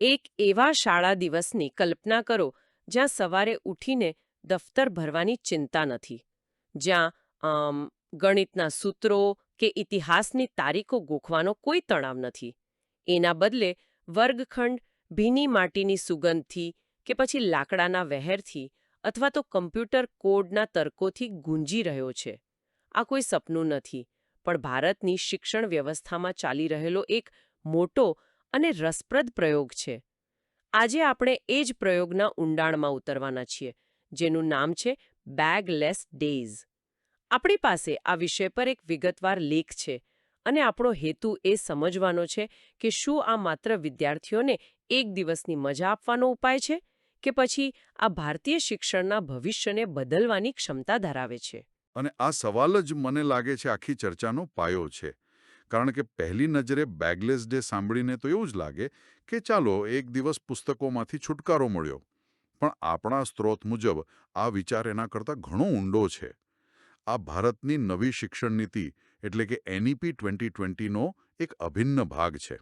એક એવા શાળા દિવસની કલ્પના કરો જ્યાં સવારે ઉઠીને દફતર ભરવાની ચિંતા નથી. જ્યાં ગણિતના સૂત્રો કે ઇતિહાસની તારીખો ગોખવાનો કોઈ તણાવ નથી. એના બદલે વર્ગખંડ ભીની માટીની સુગંધથી કે પછી લાકડાના વહેરથી અથવા તો કમ્પ્યુટર કોડના તર્કોથી ગુંજી રહ્યો છે. આ કોઈ સપનું નથી, પણ ભારતની શિક્ષણ વ્યવસ્થામાં ચાલી રહેલો એક મોટો અને રસપ્રદ પ્રયોગ છે. આજે આપણે એ જ પ્રયોગના ઊંડાણમાં ઉતરવાના છીએ, જેનું નામ છે બેગલેસ ડેઝ. આપણી પાસે આ વિષય પર એક વિગતવાર લેખ છે અને આપણો હેતુ એ સમજવાનો છે કે શું આ માત્ર વિદ્યાર્થીઓને એક દિવસની મજા આપવાનો ઉપાય છે કે પછી આ ભારતીય શિક્ષણના ભવિષ્યને બદલવાની ક્ષમતા ધરાવે છે? અને આ સવાલ જ મને લાગે છે આખી ચર્ચાનો પાયો છે. કારણ કે પહેલી નજરે બેગલેસ ડે સાંભળીને તો એવું જ લાગે કે ચાલો, એક દિવસ પુસ્તકોમાંથી છુટકારો મળ્યો. પણ આપણા સ્ત્રોત મુજબ આ વિચાર એના કરતાં ઘણો ઊંડો છે. આ ભારતની નવી શિક્ષણ નીતિ એટલે કે એનઈપી ટ્વેન્ટી ટ્વેન્ટીનો એક અભિન્ન ભાગ છે.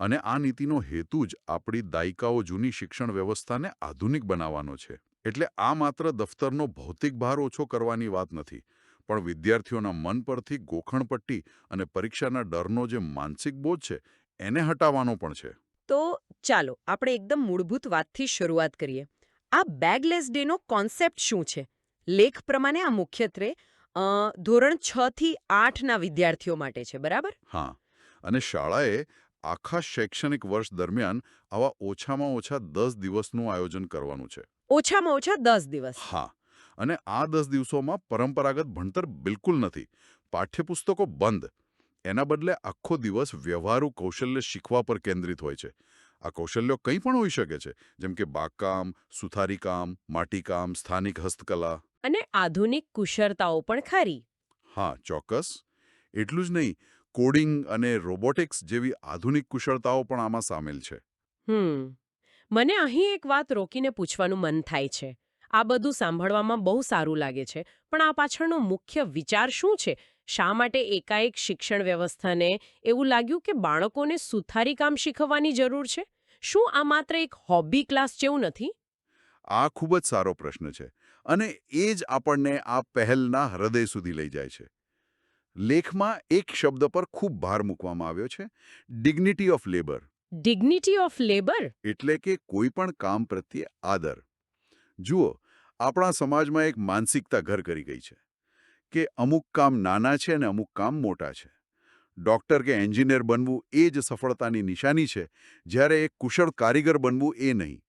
અને આ નીતિનો હેતુ જ આપણી દાયકાઓ જૂની શિક્ષણ વ્યવસ્થાને આધુનિક બનાવવાનો છે. એટલે આ માત્ર દફતરનો ભૌતિક ભાર ઓછો કરવાની વાત નથી. પણ વિદ્યાર્થીઓના મન પરથી ગોખણપટ્ટી અને પરીક્ષાના ડરનો જે માનસિક બોજ છે એને હટાવવાનો પણ છે. તો ચાલો આપણે એકદમ મૂળભૂત વાતથી શરૂઆત કરીએ. આ બેગલેસ ડેનો કોન્સેપ્ટ શું છે? લેખ પ્રમાણે આ મુખ્યત્વે ધોરણ છ થી આઠના વિદ્યાર્થીઓ માટે છે બરાબર? હા. અને શાળાએ આખા શૈક્ષણિક વર્ષ દરમિયાન આવા ઓછામાં ઓછા દસ દિવસનું આયોજન કરવાનું છે. ઓછામાં ઓછા દસ દિવસ. હા. અને આ દસ દિવસોમાં પરંપરાગત ભણતર બિલકુલ નથી. પાઠ્યપુસ્તકો બંધ. એના બદલે આખો દિવસ વ્યવહારુ કૌશલ્ય શીખવા પર કેન્દ્રિત હોય છે. આ કૌશલ્યો કંઈ પણ હોઈ શકે છે જેમ કે બાગકામ સુથારીકામ માટીકામ સ્થાનિક હસ્તકલા. અને આધુનિક કુશળતાઓ પણ ખરી. હા ચોક્કસ. એટલું જ નહીં કોડિંગ અને રોબોટિક્સ જેવી આધુનિક કુશળતાઓ પણ આમાં સામેલ છે. હમ. મને અહીં એક વાત રોકીને પૂછવાનું મન થાય છે. આ બધું સાંભળવામાં બહુ સારું લાગે છે. પણ આ પાછળનો મુખ્ય વિચાર શું છે? શા માટે એકાએક શિક્ષણ વ્યવસ્થાને એવું લાગ્યું કે બાળકોને સુથારી કામ શીખવવાની જરૂર છે? શું આ માત્ર એક હોબી ક્લાસ જેવું નથી? આ ખૂબ જ સારો પ્રશ્ન છે અને એ જ આપણને આ પહેલના હૃદય સુધી લઈ જાય છે. લેખમાં એક શબ્દ પર ખૂબ ભાર મૂકવામાં આવ્યો છે dignity of labour dignity of labour એટલે કે કોઈ પણ કામ પ્રત્યે આદર. જુઓ આપણા સમાજમાં એક માનસિકતા ઘર કરી ગઈ છે કે અમુક કામ નાના છે અને અમુક કામ મોટા છે. ડૉક્ટર કે એન્જિનિયર બનવું એ જ સફળતાની નિશાની છે જ્યારે એક કુશળ કારીગર બનવું એ નહીં.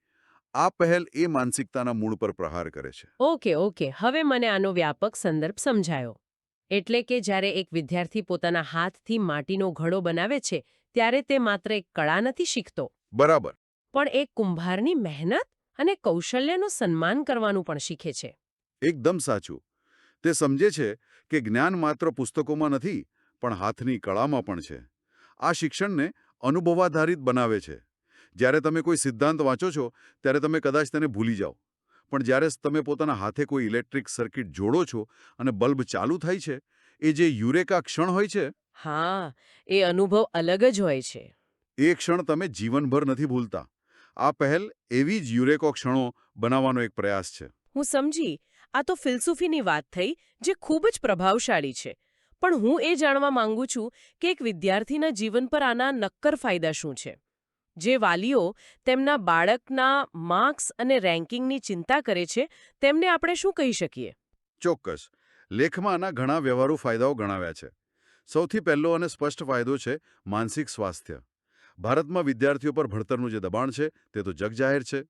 આ પહેલ એ માનસિકતાના મૂળ પર પ્રહાર કરે છે. Okay okay. હવે મને આનો વ્યાપક સંદર્ભ સમજાયો. એટલે કે જ્યારે એક વિદ્યાર્થી પોતાના હાથથી માટીનો ઘડો બનાવે છે ત્યારે તે માત્ર એક કળા નથી શીખતો. બરાબર. પણ એક કુંભારની મહેનત? અને કૌશલ્યનું સન્માન કરવાનું પણ શીખે છે. એકદમ સાચું. તે સમજે છે કે જ્ઞાન માત્ર પુસ્તકોમાં નથી પણ હાથની કળામાં પણ છે. આ શિક્ષણને અનુભવાધારિત બનાવે છે. જ્યારે તમે કોઈ સિદ્ધાંત વાંચો છો ત્યારે તમે કદાચ તેને ભૂલી જાઓ. પણ જ્યારે તમે પોતાના હાથે કોઈ ઇલેક્ટ્રિક સર્કિટ જોડો છો અને બલ્બ ચાલુ થાય છે એ જે યુરેકા ક્ષણ હોય છે હા એ અનુભવ અલગ જ હોય છે. એ ક્ષણ તમે જીવનભર નથી ભૂલતા. આ પહેલ એવી જ યુરેકો ક્ષણો બનાવવાનો એક પ્રયાસ છે. હું સમજી આ તો ફિલસુફીની વાત થઈ જે ખૂબ જ પ્રભાવશાળી છે. પણ હું એ જાણવા માંગુ છું કે એક વિદ્યાર્થીના જીવન પર આના નક્કર ફાયદા શું છે? જે વાલીઓ તેમના બાળકના માર્ક્સ અને રેન્કિંગની ચિંતા કરે છે તેમને આપણે શું કહી શકીએ? ચોક્કસ. લેખમાં આના ઘણા વ્યવહારુ ફાયદાઓ ગણાવ્યા છે. સૌથી પહેલો અને સ્પષ્ટ ફાયદો છે માનસિક સ્વાસ્થ્ય. ભારતમાં વિદ્યાર્થીઓ પર ભણતરનું જે દબાણ છે તે તો જગજાહેર છે.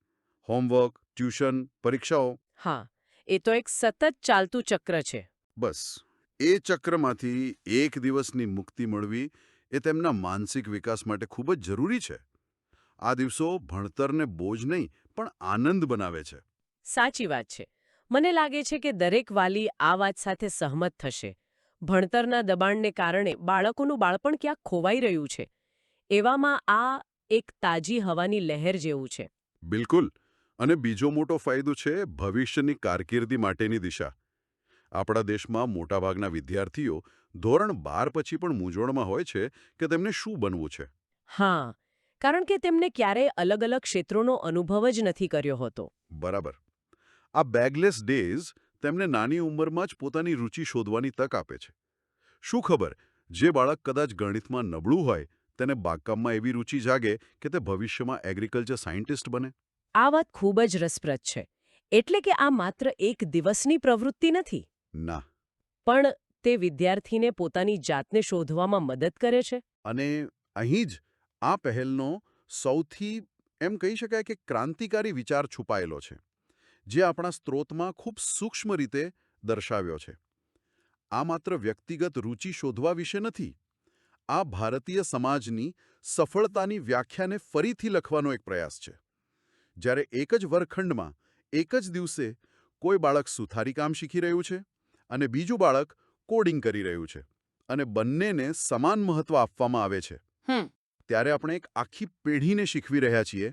હોમવર્ક ટ્યુશન પરીક્ષાઓ. હા એ તો એક સતત ચાલતું ચક્ર છે. બસ. એ ચક્રમાંથી એક દિવસની મુક્તિ મળવી એ તેમના માનસિક વિકાસ માટે ખૂબ જ જરૂરી છે. આ દિવસો ભણતરને બોજ નહીં પણ આનંદ બનાવે છે. સાચી વાત છે. મને લાગે છે કે દરેક વાલી આ વાત સાથે સહમત થશે. ભણતરના દબાણને કારણે બાળકોનું બાળપણ ક્યાંક ખોવાઈ રહ્યું છે. એવામાં આ એક તાજી હવાની લહેર જેવું છે. બિલકુલ. અને બીજો મોટો ફાયદો છે ભવિષ્યની કારકિર્દી માટેની દિશા. આપણા દેશમાં મોટાભાગના વિદ્યાર્થીઓ ધોરણ બાર પછી પણ મૂંઝવણમાં હોય છે કે તેમને શું બનવું છે. હા કારણ કે તેમને ક્યારેય અલગ અલગ ક્ષેત્રોનો અનુભવ જ નથી કર્યો હોતો. બરાબર. આ બેગલેસ ડેઝ તેમને નાની ઉંમરમાં જ પોતાની રુચિ શોધવાની તક આપે છે. શું ખબર જે બાળક કદાચ ગણિતમાં નબળું હોય તેને બાગકામમાં એવી રુચિ જાગે કે તે ભવિષ્યમાં એગ્રીકલ્ચર સાયન્ટિસ્ટ બને. આ વાત ખૂબ જ રસપ્રદ છે. એટલે કે આ માત્ર એક દિવસની પ્રવૃત્તિ નથી. ના. પણ તે વિદ્યાર્થીને પોતાની જાતને શોધવામાં મદદ કરે છે. અને અહીં જ આ પહેલનો સૌથી એમ કહી શકાય કે ક્રાંતિકારી વિચાર છુપાયેલો છે જે આપણા સ્ત્રોતમાં ખૂબ સૂક્ષ્મ રીતે દર્શાવ્યો છે. આ માત્ર વ્યક્તિગત રુચિ શોધવા વિશે નથી. આ ભારતીય સમાજની સફળતાની વ્યાખ્યાને ફરીથી લખવાનો એક પ્રયાસ છે. જ્યારે એક જ વર્ગખંડમાં એક જ દિવસે કોઈ બાળક સુથારી કામ શીખી રહ્યું છે અને બીજું બાળક કોડિંગ કરી રહ્યું છે અને બંનેને સમાન મહત્વ આપવામાં આવે છે. ત્યારે આપણે એક આખી પેઢીને શીખવી રહ્યા છીએ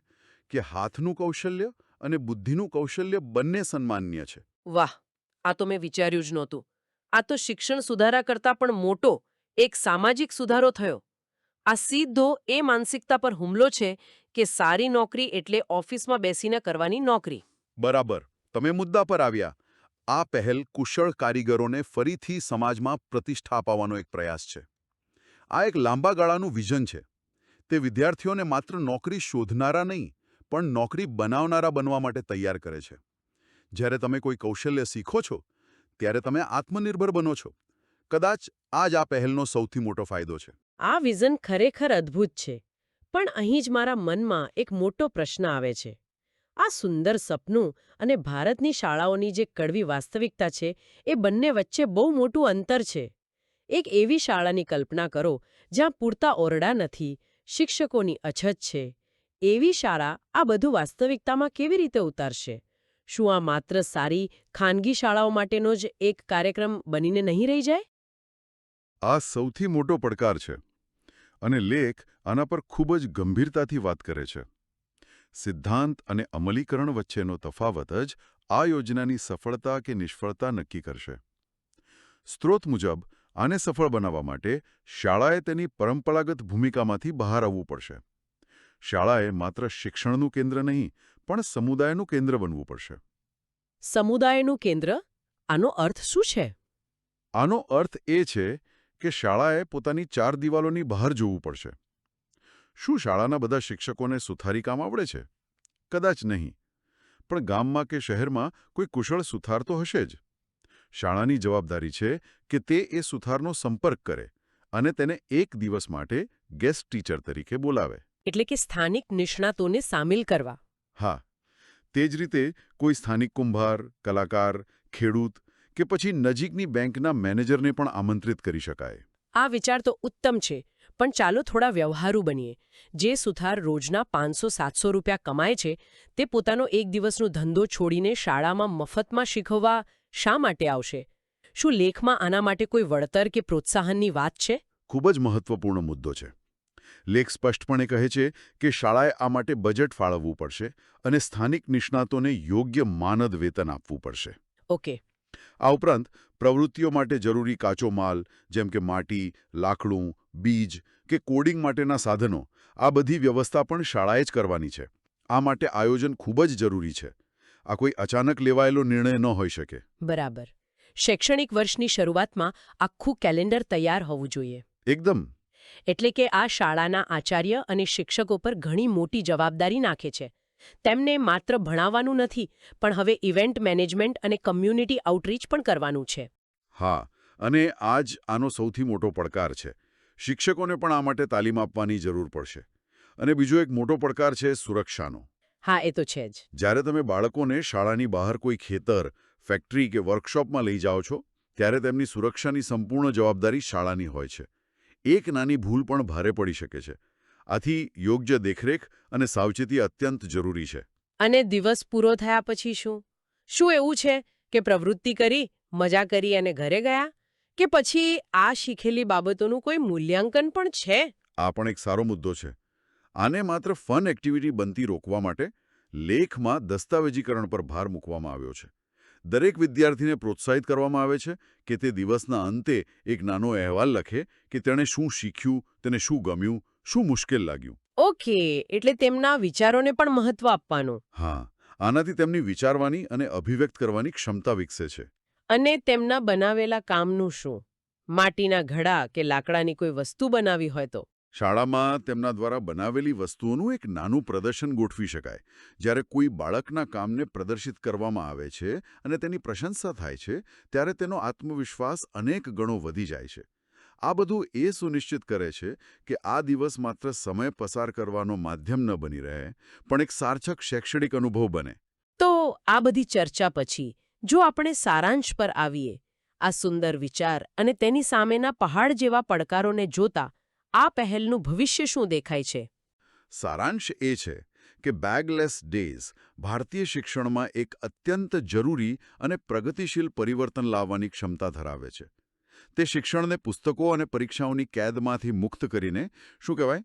કે હાથનું કૌશલ્ય અને બુદ્ધિનું કૌશલ્ય બંને સન્માન્ય છે. વાહ! આ તો મેં વિચાર્યું જ નહોતું. આ તો શિક્ષણ સુધારા કરતાં પણ મોટો એક સામાજિક સુધારો થયો. આ સીધો એ માનસિકતા પર હુમલો છે કે સારી નોકરી એટલે ઓફિસમાં બેસીને કરવાની નોકરી. બરાબર. તમે મુદ્દા પર આવ્યા. આ પહેલ કુશળ કારીગરોને ફરીથી સમાજમાં પ્રતિષ્ઠા અપાવવાનો એક પ્રયાસ છે. આ એક લાંબા ગાળાનું વિઝન છે. તે વિદ્યાર્થીઓને માત્ર નોકરી શોધનારા નહીં, પણ નોકરી બનાવનારા બનવા માટે તૈયાર કરે છે. જ્યારે તમે કોઈ કૌશલ્ય શીખો છો, ત્યારે તમે આત્મનિર્ભર બનો છો. કદાચ આ જ આ પહેલનો સૌથી મોટો ફાયદો છે. આ વિઝન ખરેખર અદ્ભુત છે, પણ અહીં જ મારા મનમાં એક મોટો પ્રશ્ન આવે છે. આ સુંદર સપનું અને ભારતની શાળાઓની જે કડવી વાસ્તવિકતા છે, એ બંને વચ્ચે બહુ મોટું અંતર છે. એક એવી શાળાની કલ્પના કરો, જ્યાં પૂરતા ઓરડા નથી, શિક્ષકોની અછત છે. એવી શાળા આ બધું વાસ્તવિકતામાં કેવી રીતે ઉતારશે? શું આ માત્ર સારી, ખાનગી શાળાઓ માટેનો જ એક કાર્યક્રમ બનીને નહીં રહી જાય? આ સૌથી મોટો પડકાર છે અને લેખ આના પર ખૂબ જ ગંભીરતાથી વાત કરે છે. સિદ્ધાંત અને અમલીકરણ વચ્ચેનો તફાવત જ આ યોજનાની સફળતા કે નિષ્ફળતા નક્કી કરશે. સ્ત્રોત મુજબ આને સફળ બનાવવા માટે શાળાએ તેની પરંપરાગત ભૂમિકામાંથી બહાર આવવું પડશે. શાળાએ માત્ર શિક્ષણનું કેન્દ્ર નહીં પણ સમુદાયનું કેન્દ્ર બનવું પડશે. સમુદાયનું કેન્દ્ર? આનો અર્થ શું છે? આનો અર્થ એ છે કે શાળાએ પોતાની ચાર દિવાલોની બહાર જોવું પડશે. શું શાળાના બધા શિક્ષકોને સુથારી કામ આવડે છે? કદાચ નહીં. પણ ગામમાં કે શહેરમાં કોઈ કુશળ સુથાર તો હશે જ. શાળાની જવાબદારી છે કે તે એ સુથારનો સંપર્ક કરે અને તેને એક દિવસ માટે ગેસ્ટ ટીચર તરીકે બોલાવે. એટલે કે સ્થાનિક નિષ્ણાતોને સામેલ કરવા. હા. તે જ રીતે કોઈ સ્થાનિક કુંભાર કલાકાર ખેડૂત કે પછી નજીકની બેંકના મેનેજરને પણ આમંત્રિત કરી શકાય? આ વિચાર તો ઉત્તમ છે પણ ચાલો થોડા વ્યવહારુ બનીએ. જે સુથાર રોજના પાંચસો સાતસો રૂપિયા કમાય છે તે પોતાનો એક દિવસનો ધંધો છોડીને શાળામાં મફતમાં શીખવવા શા માટે આવશે? શું લેખમાં આના માટે કોઈ વળતર કે પ્રોત્સાહનની વાત છે? ખૂબ જ મહત્વપૂર્ણ મુદ્દો છે. લેખ સ્પષ્ટપણે કહે છે કે શાળાએ આ માટે બજેટ ફાળવવું પડશે અને સ્થાનિક નિષ્ણાતોને યોગ્ય માનદ વેતન આપવું પડશે. ઓકે. આ ઉપરાંત પ્રવૃત્તિઓ માટે જરૂરી કાચો માલ જેમ કે માટી લાકડું બીજ કે કોડિંગ માટેના સાધનો આ બધી વ્યવસ્થા પણ શાળાએ જ કરવાની છે. આ માટે આયોજન ખૂબ જ જરૂરી છે. આ કોઈ અચાનક લેવાયેલો નિર્ણય ન હોઈ શકે. બરાબર. શૈક્ષણિક વર્ષની શરૂઆતમાં આખું કેલેન્ડર તૈયાર હોવું જોઈએ. એકદમ. એટલે કે આ શાળાના આચાર્ય અને શિક્ષકો પર ઘણી મોટી જવાબદારી નાખે છે. તેમને માત્ર ભણાવવાનું નથી પણ હવે ઇવેન્ટ મેનેજમેન્ટ અને કમ્યુનિટી આઉટરીચ પણ કરવાનું છે. હા અને આ જ આનો સૌથી મોટો પડકાર છે. શિક્ષકોને પણ આ માટે તાલીમ આપવાની જરૂર પડશે. અને બીજો એક મોટો પડકાર છે સુરક્ષાનો. હા એ તો છે જ. જ્યારે તમે બાળકોને શાળાની બહાર કોઈ ખેતર ફેક્ટરી કે વર્કશોપમાં લઈ જાઓ છો ત્યારે તેમની સુરક્ષાની સંપૂર્ણ જવાબદારી શાળાની હોય છે. એક નાની ભૂલ પણ ભારે પડી શકે છે. આથી યોગ્ય દેખરેખ અને સાવચેતી અત્યંત જરૂરી છે. અને દિવસ પૂરો થયા પછી શું? શું એવું છે કે પ્રવૃત્તિ કરી મજા કરી અને ઘરે ગયા? કે પછી આ શીખેલી બાબતોનું કોઈ મૂલ્યાંકન પણ છે? આ પણ એક સારો મુદ્દો છે. આને માત્ર ફન એક્ટિવિટી બનતી રોકવા માટે લેખમાં દસ્તાવેજીકરણ પર ભાર મૂકવામાં આવ્યો છે. દરેક વિદ્યાર્થીને પ્રોત્સાહિત કરવામાં આવે છે કે તે દિવસના અંતે એક નાનો અહેવાલ લખે કે તેણે શું શીખ્યું તેને શું ગમ્યું શું મુશ્કેલ લાગ્યું? ઓકે એટલે તેમના વિચારોને પણ મહત્વ આપવાનું. હા આનાથી તેમની વિચારવાની અને અભિવ્યક્ત કરવાની ક્ષમતા વિકસે છે. અને તેમના બનાવેલા કામનું શું? માટીના ઘડા કે લાકડાની કોઈ વસ્તુ બનાવી હોય તો? શાળામાં તેમના દ્વારા બનાવેલી વસ્તુઓનું એક નાનું પ્રદર્શન ગોઠવી શકાય. જ્યારે કોઈ બાળકના કામને પ્રદર્શિત કરવામાં આવે છે અને તેની પ્રશંસા થાય છે ત્યારે તેનો આત્મવિશ્વાસ અનેક ગણો વધી જાય છે. આ બધું એ સુનિશ્ચિત કરે છે કે આ દિવસ માત્ર સમય પસાર કરવાનો માધ્યમ ન બની રહે પણ એક સાર્થક શૈક્ષણિક અનુભવ બને. તો આ બધી ચર્ચા પછી જો આપણે સારાંશ પર આવીએ આ સુંદર વિચાર અને તેની સામેના પહાડ જેવા પડકારોને જોતા આ પહેલનું ભવિષ્ય શું દેખાય છે? સારાંશ એ છે કે બેગલેસ ડેઝ ભારતીય શિક્ષણમાં એક અત્યંત જરૂરી અને પ્રગતિશીલ પરિવર્તન લાવવાની ક્ષમતા ધરાવે છે. તે શિક્ષણને પુસ્તકો અને પરીક્ષાઓની કેદમાંથી મુક્ત કરીને શું કહેવાય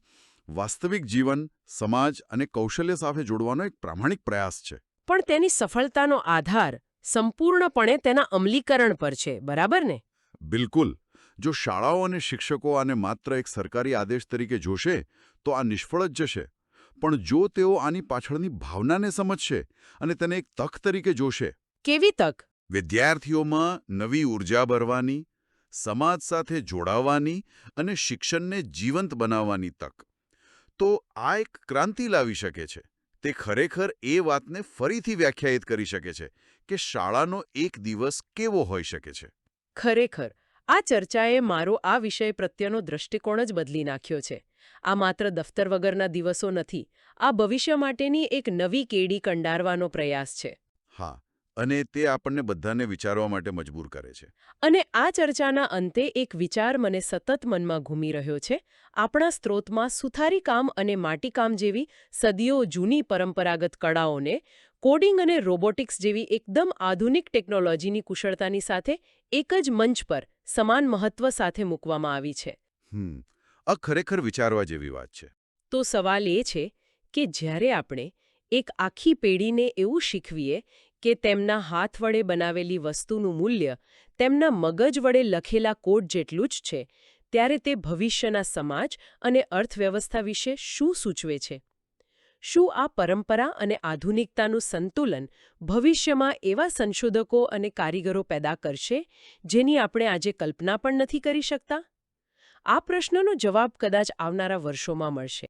વાસ્તવિક જીવન સમાજ અને કૌશલ્ય સાથે જોડવાનો એક પ્રામાણિક પ્રયાસ છે. પણ તેની સફળતાનો આધાર સંપૂર્ણપણે તેના અમલીકરણ પર છે બરાબર ને? બિલકુલ. જો શાળાઓ અને શિક્ષકો આને માત્ર એક સરકારી આદેશ તરીકે જોશે તો આ નિષ્ફળ જ જશે. પણ જો તેઓ આની પાછળની ભાવનાને સમજશે અને તેને એક તક તરીકે જોશે. કેવી તક? વિદ્યાર્થીઓમાં નવી ઊર્જા ભરવાની સમાજ સાથે જોડાવાની અને શિક્ષણને જીવંત બનાવવાની તક. તો આ એક ક્રાંતિ લાવી શકે છે. તે ખરેખર એ વાતને ફરીથી વ્યાખ્યાયિત કરી શકે છે કે શાળાનો એક દિવસ કેવો હોઈ શકે છે. ખરેખર આ ચર્ચાએ મારો આ વિષય પ્રત્યેનો દૃષ્ટિકોણ જ બદલી નાખ્યો છે. આ માત્ર દફતર વગરના દિવસો નથી આ ભવિષ્ય માટેની એક નવી કેડી કંડારવાનો પ્રયાસ છે. હા અને તે આપણને બધાને વિચારવા માટે મજબૂર કરે છે. અને આ ચર્ચાના અંતે એક વિચાર મને સતત મનમાં ઘૂમી રહ્યો છે. આપણા સ્ત્રોતમાં સુથારી કામ અને માટીકામ જેવી સદીઓ જૂની પરંપરાગત કળાઓને કોડિંગ અને રોબોટિક્સ જેવી એકદમ આધુનિક ટેકનોલોજીની કુશળતાની સાથે એક જ મંચ પર સમાન મહત્વ સાથે મૂકવામાં આવી છે. હમ આ ખરેખર વિચારવા જેવી વાત છે. તો સવાલ એ છે કે જ્યારે આપણે એક આખી પેઢીને એવું શીખવીએ કે તેમના હાથ વડે બનાવેલી વસ્તુનું મૂલ્ય તેમના મગજ વડે લખેલા કોડ જેટલું જ છે, ત્યારે તે ભવિષ્યના સમાજ અને અર્થવ્યવસ્થા વિશે શું સૂચવે છે? શું આ પરંપરા અને આધુનિકતાનું સંતુલન ભવિષ્યમાં એવા સંશોધકો અને કારીગરો પેદા કરશે જેની આપણે આજે કલ્પના પણ નથી કરી શકતા? આ પ્રશ્નનો જવાબ કદાચ આવનારા વર્ષોમાં મળશે.